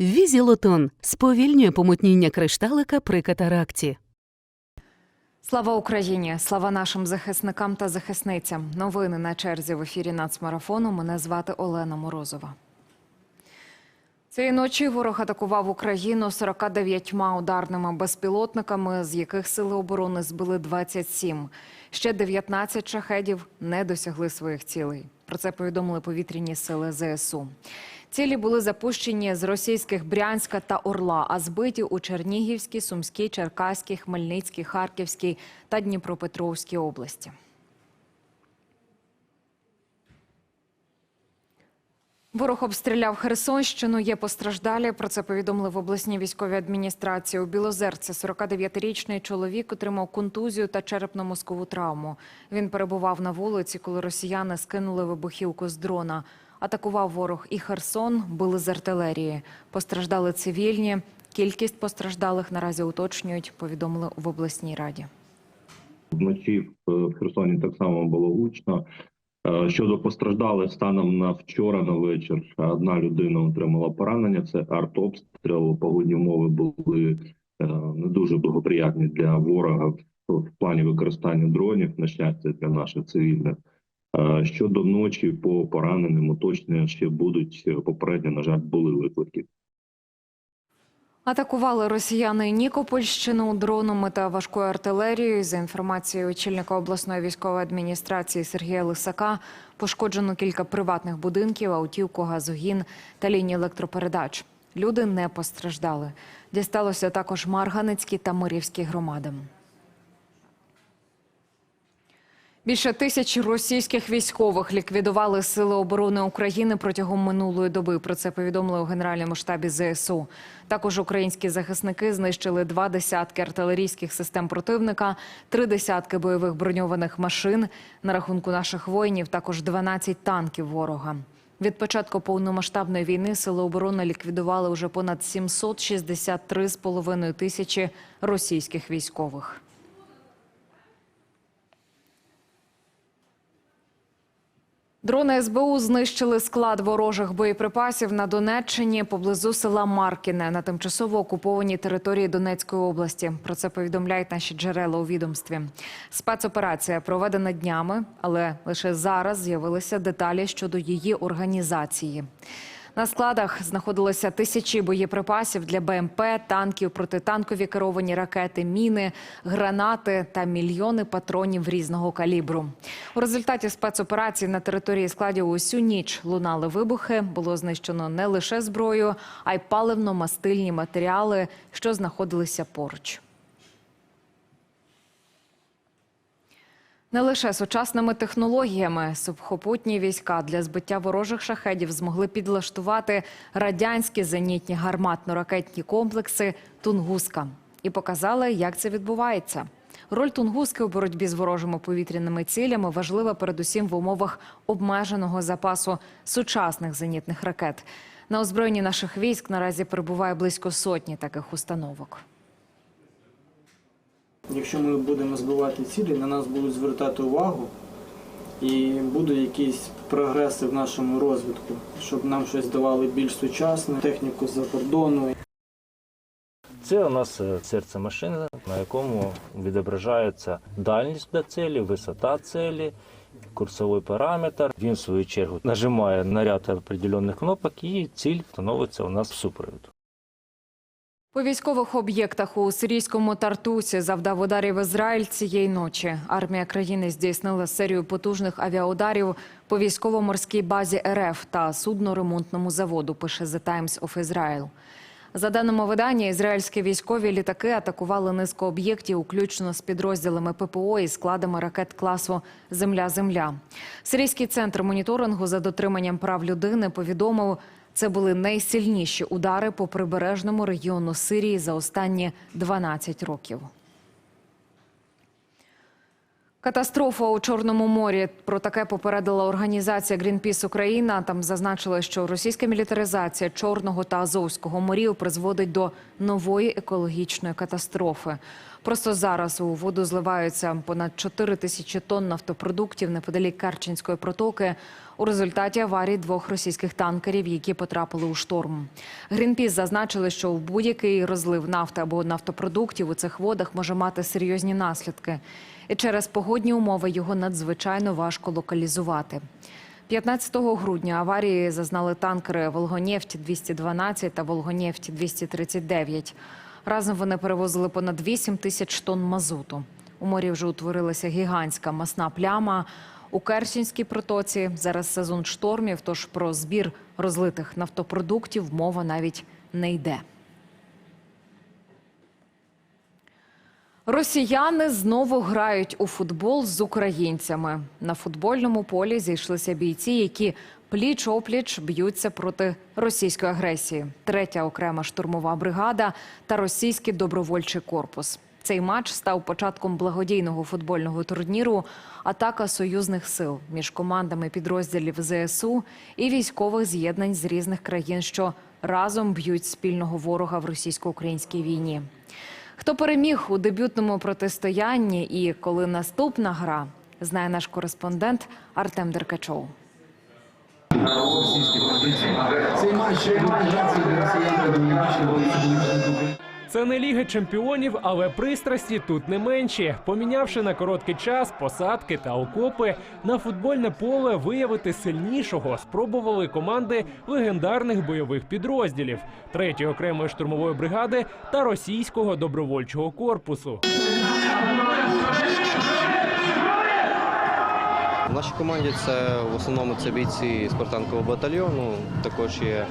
Візілотон сповільнює помутніння кришталика при катаракті. Слава Україні! Слава нашим захисникам та захисницям. Новини на черзі в ефірі нацмарафону. Мене звати Олена Морозова. Цієї ночі ворог атакував Україну 49 ударними безпілотниками, з яких сили оборони збили 27. Ще 19 шахедів не досягли своїх цілей. Про це повідомили повітряні сили ЗСУ. Цілі були запущені з російських Брянська та Орла, а збиті у Чернігівській, Сумській, Черкаській, Хмельницькій, Харківській та Дніпропетровській області. Ворог обстріляв Херсонщину. Є постраждалі. Про це повідомили в обласній військовій адміністрації. У Білозерці 49-річний чоловік отримав контузію та черепно-мозкову травму. Він перебував на вулиці, коли росіяни скинули вибухівку з дрона. Атакував ворог і Херсон, били з артилерії. Постраждали цивільні. Кількість постраждалих наразі уточнюють. Повідомили в обласній раді. Вночі в Херсоні так само було гучно. Е, Щодо постраждалих станом на вчора на вечір, одна людина отримала поранення. Це артобстріл. Погодні умови були е, не дуже благоприятні для ворога в плані використання дронів. На щастя, для наших цивільних. Щодо ночі по пораненим, уточнення ще будуть Е, попередньо. На жаль, були виклики. Атакували росіяни Нікопольщину дронами та важкою артилерією. За інформацією очільника обласної військової адміністрації Сергія Лисака, пошкоджено кілька приватних будинків, автівку, газогін та лінії електропередач. Люди не постраждали. Дісталося також Марганецькій та Мирівській громадам. Більше тисячі російських військових ліквідували сили оборони України протягом минулої доби. Про це повідомили у генеральному штабі ЗСУ. Також українські захисники знищили два десятки артилерійських систем противника, три десятки бойових броньованих машин. На рахунку наших воїнів також 12 танків ворога. Від початку повномасштабної війни сили оборони ліквідували вже понад 763,5 тисячі російських військових. Дрони СБУ знищили склад ворожих боєприпасів на Донеччині поблизу села Маркіне на тимчасово окупованій території Донецької області. Про це повідомляють наші джерела у відомстві. Спецоперація проведена днями, але лише зараз з'явилися деталі щодо її організації. На складах знаходилися тисячі боєприпасів для БМП, танків, протитанкові керовані ракети, міни, гранати та мільйони патронів різного калібру. У результаті спецоперації на території складів усю ніч лунали вибухи. Було знищено не лише зброю, а й паливно-мастильні матеріали, що знаходилися поруч. Не лише сучасними технологіями сухопутні війська для збиття ворожих шахедів змогли підлаштувати радянські зенітні гарматно-ракетні комплекси Тунгуска і показали, як це відбувається. Роль Тунгуски у боротьбі з ворожими повітряними цілями важлива передусім в умовах обмеженого запасу сучасних зенітних ракет. На озброєнні наших військ наразі перебуває близько сотні таких установок. Якщо ми будемо збивати цілі, на нас будуть звертати увагу і будуть якісь прогреси в нашому розвитку, щоб нам щось давали більш сучасне, техніку з-за кордону. Це у нас е, серце машини, на якому відображається дальність до цілі, висота цілі, курсовий параметр. Він, в свою чергу, нажимає на ряд определених кнопок і ціль становиться у нас в супровід. По військових об'єктах у сирійському Тартусі завдав ударів Ізраїль цієї ночі. Армія країни здійснила серію потужних авіаударів по військово-морській базі РФ та судно-ремонтному заводу. Пише The Times of Israel. За даними видання, ізраїльські військові літаки атакували низку об'єктів, включно з підрозділами ППО і складами ракет класу Земля-Земля. Сирійський центр моніторингу за дотриманням прав людини повідомив, це були найсильніші удари по прибережному регіону Сирії за останні 12 років. Катастрофа у Чорному морі. Про таке попередила організація Greenpeace Україна. Там зазначили, що російська мілітаризація Чорного та Азовського морів призводить до нової екологічної катастрофи. Просто зараз у воду зливаються понад 4 тисячі тонн нафтопродуктів неподалік Керченської протоки у результаті аварії двох російських танкерів, які потрапили у шторм. Грінпіс зазначили, що в будь-який розлив нафти або нафтопродуктів у цих водах може мати серйозні наслідки. І через погодні умови його надзвичайно важко локалізувати. 15 грудня аварії зазнали танкери «Волгонефть-212» та «Волгонефть-239». Разом вони перевозили понад 8 тисяч тонн мазуту. У морі вже утворилася гігантська масна пляма. У Керченській протоці зараз сезон штормів, тож про збір розлитих нафтопродуктів мова навіть не йде. Росіяни знову грають у футбол з українцями. На футбольному полі зійшлися бійці, які пліч-опліч б'ються проти російської агресії. Третя окрема штурмова бригада та російський добровольчий корпус. Цей матч став початком благодійного футбольного турніру Атака союзних сил між командами підрозділів ЗСУ і військових з'єднань з різних країн, що разом б'ють спільного ворога в російсько-українській війні. Хто переміг у дебютному протистоянні і коли наступна гра, знає наш кореспондент Артем Деркачов. Цей матч цей для росіян демократичного Це не Ліга чемпіонів, але пристрасті тут не менші. Помінявши на короткий час посадки та окопи, на футбольне поле виявити сильнішого спробували команди легендарних бойових підрозділів третьої окремої штурмової бригади та російського добровольчого корпусу. Нашій команді це в основному це бійці спартанкового батальйону. Також є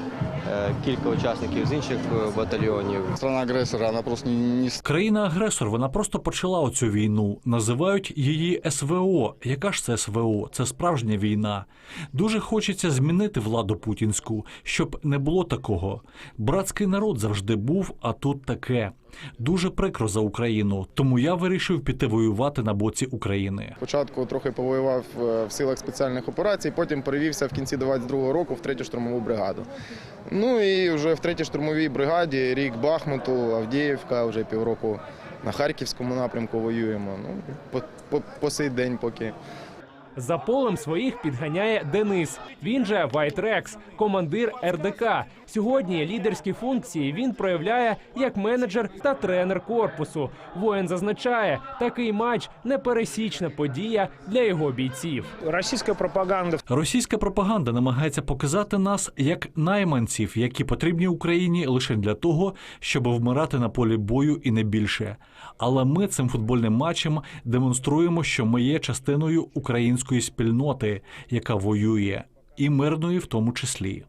е, кілька учасників з інших е, батальйонів. Страна агресора, вона просто не Країна-агресор, вона просто почала оцю війну. Називають її СВО. Яка ж це СВО? Це справжня війна. Дуже хочеться змінити владу путінську, щоб не було такого. Братський народ завжди був, а тут таке. Дуже прикро за Україну, тому я вирішив піти воювати на боці України. Спочатку трохи повоював е, в силах спеціальних операцій, потім перевівся в кінці 22-го року в третю штурмову бригаду. Ну і вже в третій штурмовій бригаді рік Бахмуту, Авдіївка, вже півроку на Харківському напрямку воюємо. Ну, по, по, по сей день поки. За полем своїх підганяє Денис. Він же Вайтрекс, командир РДК. Сьогодні лідерські функції він проявляє як менеджер та тренер корпусу. Воїн зазначає, такий матч непересічна подія для його бійців. Російська пропаганда Російська пропаганда намагається показати нас як найманців, які потрібні Україні лише для того, щоб вмирати на полі бою і не більше. Але ми цим футбольним матчем демонструємо, що ми є частиною української спільноти, яка воює, і мирної в тому числі.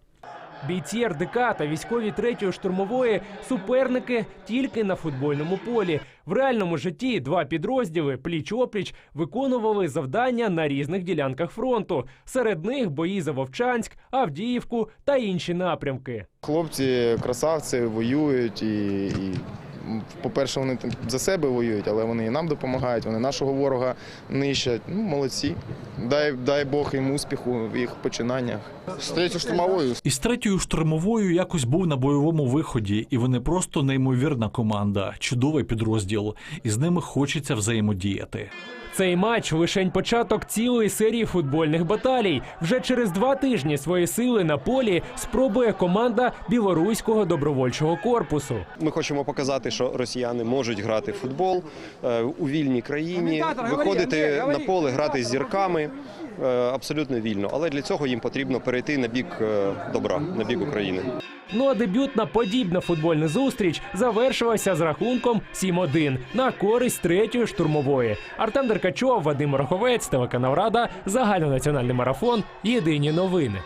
Бійці РДК та військові третьої штурмової суперники тільки на футбольному полі. В реальному житті два підрозділи пліч-опліч виконували завдання на різних ділянках фронту. Серед них бої за Вовчанськ, Авдіївку та інші напрямки. Хлопці, красавці воюють і, і по-перше, вони за себе воюють, але вони і нам допомагають, вони нашого ворога нищать. Ну, молодці. Дай, дай Бог їм успіху в їх починаннях. З третьою штурмовою Із третьою штурмовою якось був на бойовому виході, і вони просто неймовірна команда, чудовий підрозділ, і з ними хочеться взаємодіяти. Цей матч лишень початок цілої серії футбольних баталій. Вже через два тижні свої сили на полі спробує команда білоруського добровольчого корпусу. Ми хочемо показати, що росіяни можуть грати в футбол е, у вільній країні, виходити на поле, грати з зірками е, абсолютно вільно. Але для цього їм потрібно перейти на бік е, добра, на бік України. Ну а дебютна подібна футбольна зустріч завершилася з рахунком 7-1 на користь третьої штурмової. Артем Деркачов, Вадим Роховець, телеканал Рада, загальнонаціональний марафон. Єдині новини.